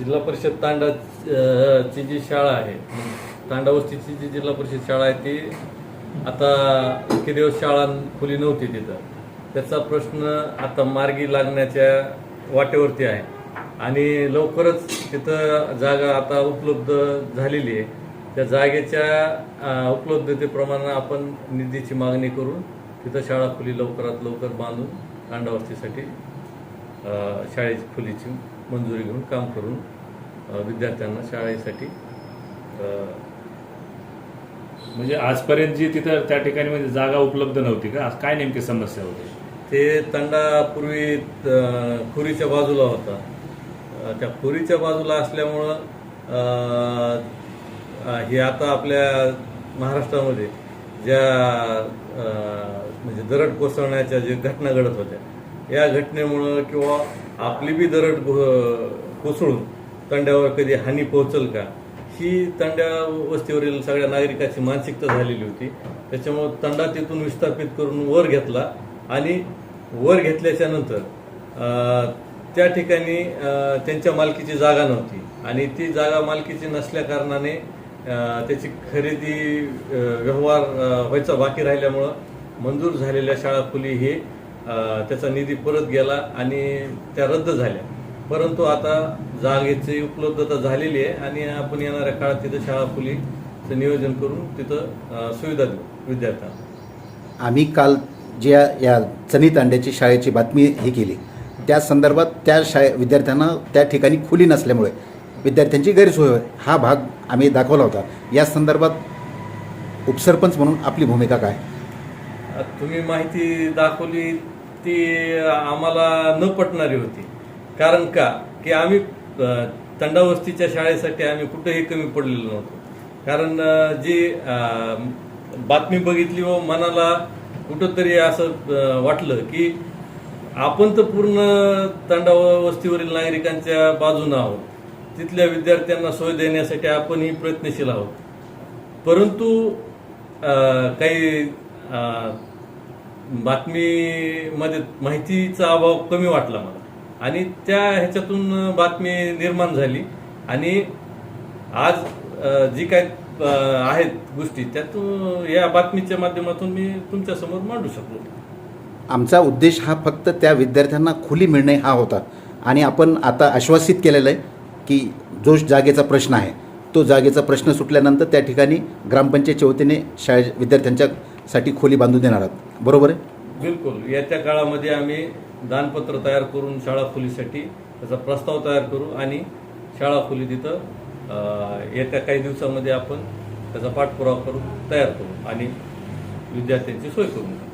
जिल्हा परिषद तांडा ची जी शाळा आहे तांडा वस्तीची जी जिल्हा परिषद शाळा आहे ती आता इतके दिवस शाळा खुली नव्हती तिथं. त्याचा प्रश्न आता मार्गी लागण्याच्या वाटेवरती आहे. आणि लवकरच तिथं जागा आता उपलब्ध झालेली आहे. त्या जागेच्या उपलब्धतेप्रमाणे आपण निधीची मागणी करून तिथं शाळा खुली लवकरात लवकर बांधून तांडावस्तीसाठी शाळेची खोलीची मंजुरी घेऊन काम करून विद्यार्थ्यांना शाळेसाठी म्हणजे आजपर्यंत जी तिथं त्या ठिकाणी म्हणजे जागा उपलब्ध नव्हती का? आज काय नेमकी समस्या होती? ते तंडा पूर्वी खुरीच्या बाजूला होता. त्या खुरीच्या बाजूला असल्यामुळं हे आता आपल्या महाराष्ट्रामध्ये ज्या म्हणजे दरड कोसळण्याच्या जे घटना घडत होत्या या घटनेमुळं किंवा आपली बी दरड कोसळून तंड्यावर कधी हानी पोहोचल का? ही तंड्या वस्तीवरील सगळ्या नागरिकाची मानसिकता झालेली होती. त्याच्यामुळं तंडा तिथून विस्थापित करून वर घेतला आणि वर घेतल्याच्या नंतर त्या ठिकाणी त्यांच्या मालकीची जागा नव्हती. आणि ती जागा मालकीची नसल्या कारणाने त्याची खरेदी व्यवहार व्हायचा बाकी राहिल्यामुळं मंजूर झालेल्या शाळा खुली हे त्याचा निधी परत गेला आणि त्या रद्द झाल्या. परंतु आता जागेची उपलब्धता झालेली आहे आणि आपण येणाऱ्या काळात तिथं शाळा खुलीचं नियोजन करून तिथं सुविधा देऊ विद्यार्थ्यांना. आम्ही काल ज्या या चनी तांड्याची शाळेची बातमी ही केली. त्या संदर्भात त्या शाळे विद्यार्थ्यांना त्या ठिकाणी खुली नसल्यामुळे विद्यार्थ्यांची गैरसोय हा भाग आम्ही दाखवला होता. या संदर्भात उपसरपंच म्हणून आपली भूमिका काय? तुम्ही माहिती दाखवली ती आम्हाला न पटणारी होती. कारण का? की आम्ही तंडावस्तीच्या शाळेसाठी आम्ही कुठेही कमी पडलेलो नव्हतो. कारण जी बातमी बघितली व मनाला कुठंतरी असं वाटलं की आपण तर पूर्ण तंडावस्तीवरील नागरिकांच्या बाजूनं आहोत. तिथल्या विद्यार्थ्यांना सोय देण्यासाठी आपणही प्रयत्नशील आहोत. परंतु काही बातमीमध्ये माहितीचा अभाव कमी वाटला मला. आणि त्या ह्याच्यातून बातमी निर्माण झाली. आणि आज जी काय आहेत गोष्टी त्यातून या बातमीच्या माध्यमातून मी तुमच्यासमोर मांडू शकलो. आमचा उद्देश हा फक्त त्या विद्यार्थ्यांना खुली मिळणे हा होता. आणि आपण आता आश्वासित केलेलं आहे की जो जागेचा प्रश्न आहे. तो जागेचा प्रश्न सुटल्यानंतर त्या ठिकाणी ग्रामपंचायतच्या वतीने शाळे विद्यार्थ्यांच्या विद्यार्थ्यांच्यासाठी खोली बांधून देणार आहात. बरोबर आहे? बिलकुल. येत्या काळामध्ये आम्ही दानपत्र तयार करून शाळा खोलीसाठी त्याचा प्रस्ताव तयार करू आणि शाळा खोली तिथं येत्या काही दिवसामध्ये आपण त्याचा पाठपुरावा करून तयार करू आणि विद्यार्थ्यांची सोय करून देऊ.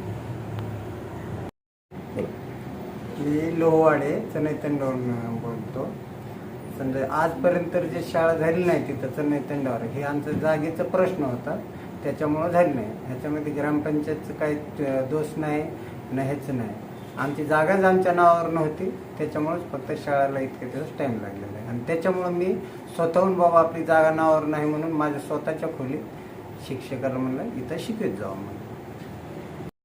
मी लोहवाडे चनैतंडावरून बोलतो. समजा आजपर्यंत तर जे शाळा झाली नाही तिथं चनैतंडावर हे आमचं जागेचा प्रश्न होता. त्याच्यामुळं झाली नाही. ह्याच्यामध्ये ग्रामपंचायतचं काही दोष नाही न ह्याचं नाही. आमची जागाच आमच्या नावावर नव्हती त्याच्यामुळंच फक्त शाळेला इतके दिवस टाईम लागलेला आहे. आणि त्याच्यामुळं मी स्वतःहून बाबा आपली जागा नावावर नाही म्हणून माझ्या स्वतःच्या खोलीत शिक्षकाला म्हणलं इथं शिकवत जावं म्हणून